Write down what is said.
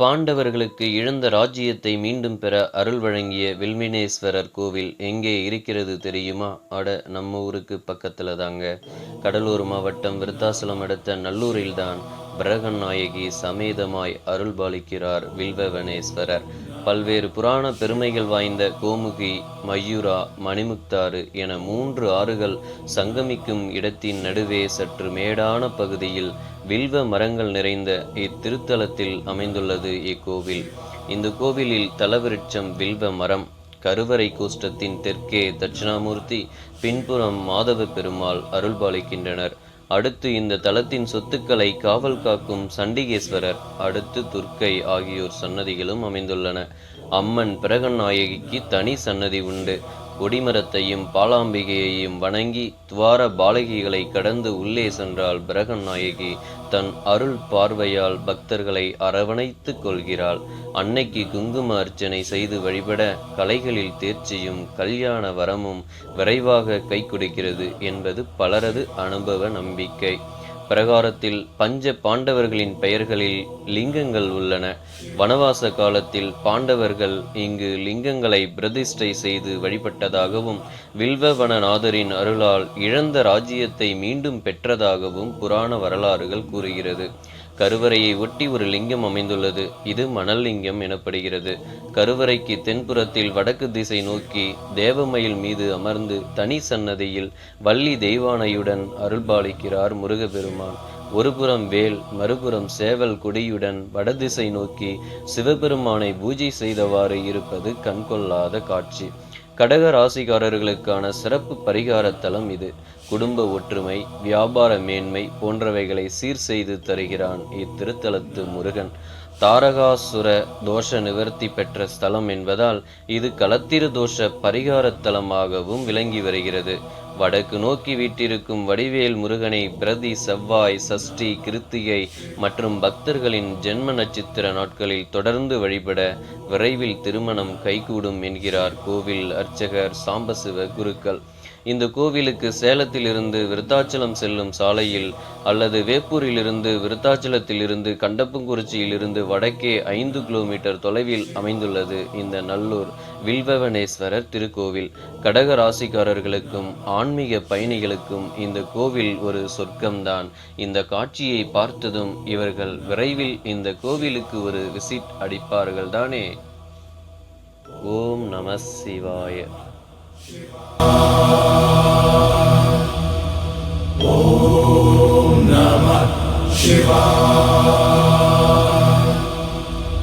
பாண்டவர்களுக்கு இழந்த ராஜ்யத்தை மீண்டும் பெற அருள் வழங்கிய வில்மினேஸ்வரர் கோவில் எங்கே இருக்கிறது தெரியுமா? அட நம்ம ஊருக்கு பக்கத்துல தாங்க கடலூர் மாவட்டம் விருத்தாசலம் அடுத்த நல்லூரில்தான் பிரகன் நாயகி சமேதமாய் அருள் பாலிக்கிறார் வில்வவனேஸ்வரர் பல்வேறு புராண பெருமைகள் வாய்ந்த கோமுகி மயூரா மணிமுக்தாறு என மூன்று ஆறுகள் சங்கமிக்கும் இடத்தின் நடுவே சற்று மேடான பகுதியில் வில்வ மரங்கள் நிறைந்த இத்திருத்தலத்தில் அமைந்துள்ளது இக்கோவில். இந்த கோவிலில் தலவிருட்சம் வில்வ மரம் கருவறை கோஷ்டத்தின் தெற்கே தட்சிணாமூர்த்தி பின்புறம் மாதவ பெருமாள் அருள்பாலிக்கின்றனர். அடுத்து இந்த தலத்தின் சொத்துக்களை காவல் காக்கும் சண்டிகேஸ்வரர் அடுத்து துர்க்கை ஆகியோர் சன்னதிகளும் அமைந்துள்ளன. அம்மன் பிரகநாயகிக்கு தனி சன்னதி உண்டு. கொடிமரத்தையும் பாலாம்பிகையையும் வணங்கி துவார பாலகிகளை கடந்து உள்ளே சென்றால் பிரகன் நாயகி. தன் அருள் பார்வையால் பக்தர்களை அரவணைத்துக் கொள்கிறாள். அன்னைக்கு குங்கும அர்ச்சனை செய்து வழிபட கலைகளில் தேர்ச்சியும் கல்யாண வரமும் விரைவாக கை கொடுக்கிறது என்பது பலரது அனுபவ நம்பிக்கை. பிரகாரத்தில் பஞ்ச பாண்டவர்களின் பெயர்களில் லிங்கங்கள் உள்ளன. வனவாச காலத்தில் பாண்டவர்கள் இங்கு லிங்கங்களை பிரதிஷ்டை செய்து வழிபட்டதாகவும் வில்வவனநாதரின் அருளால் இழந்த ராஜ்யத்தை மீண்டும் பெற்றதாகவும் புராண வரலாறுகள் கூறுகிறது. கருவறையை ஒட்டி ஒரு லிங்கம் அமைந்துள்ளது. இது மணல் லிங்கம் எனப்படுகிறது. கருவறைக்கு தென்புறத்தில் வடக்கு திசை நோக்கி தேவமயில் மீது அமர்ந்து தனி சன்னதியில் வள்ளி தெய்வானையுடன் அருள்பாலிக்கிறார் முருகப்பெருமான். ஒருபுறம் வேல் மறுபுறம் சேவல் கொடியுடன் வடதிசை நோக்கி சிவபெருமானை பூஜை செய்தவாறு இருப்பது கண்கொள்ளாத காட்சி. கடக ராசிக்காரர்களுக்கான சிறப்பு பரிகார தலம் இது. குடும்ப ஒற்றுமை வியாபார மேன்மை போன்றவைகளை சீர் செய்து தருகிறான் இத்திருத்தலத்து முருகன். தாரகாசுர தோஷ நிவர்த்தி பெற்ற ஸ்தலம் என்பதால் இது களத்திரு தோஷ பரிகாரத்தலமாகவும் விளங்கி வருகிறது. வடக்கு நோக்கி வீட்டிருக்கும் வடிவேல் முருகனை பிரதி செவ்வாய் சஷ்டி கிருத்திகை மற்றும் பக்தர்களின் ஜென்ம நட்சத்திர நாட்களில் தொடர்ந்து வழிபட விரைவில் திருமணம் கைகூடும் என்கிறார் கோவில் அர்ச்சகர் சாம்பசிவ குருக்கள். இந்த கோவிலுக்கு சேலத்தில் சேலத்திலிருந்து விருத்தாச்சலம் செல்லும் சாலையில் அல்லது வேப்பூரிலிருந்து விருத்தாச்சலத்திலிருந்து கண்டப்பங்குறிச்சியிலிருந்து வடக்கே ஐந்து கிலோமீட்டர் தொலைவில் அமைந்துள்ளது இந்த நல்லூர் வில்வவனேஸ்வரர் திருக்கோவில். கடக ராசிக்காரர்களுக்கும் ஆன்மீக பயணிகளுக்கும் இந்த கோவில் ஒரு சொர்க்கம்தான். இந்த காட்சியை பார்த்ததும் இவர்கள் விரைவில் இந்த கோவிலுக்கு ஒரு விசிட் அடிப்பார்கள் தானே ஓம் நம சிவாய. ॐ नमः शिवा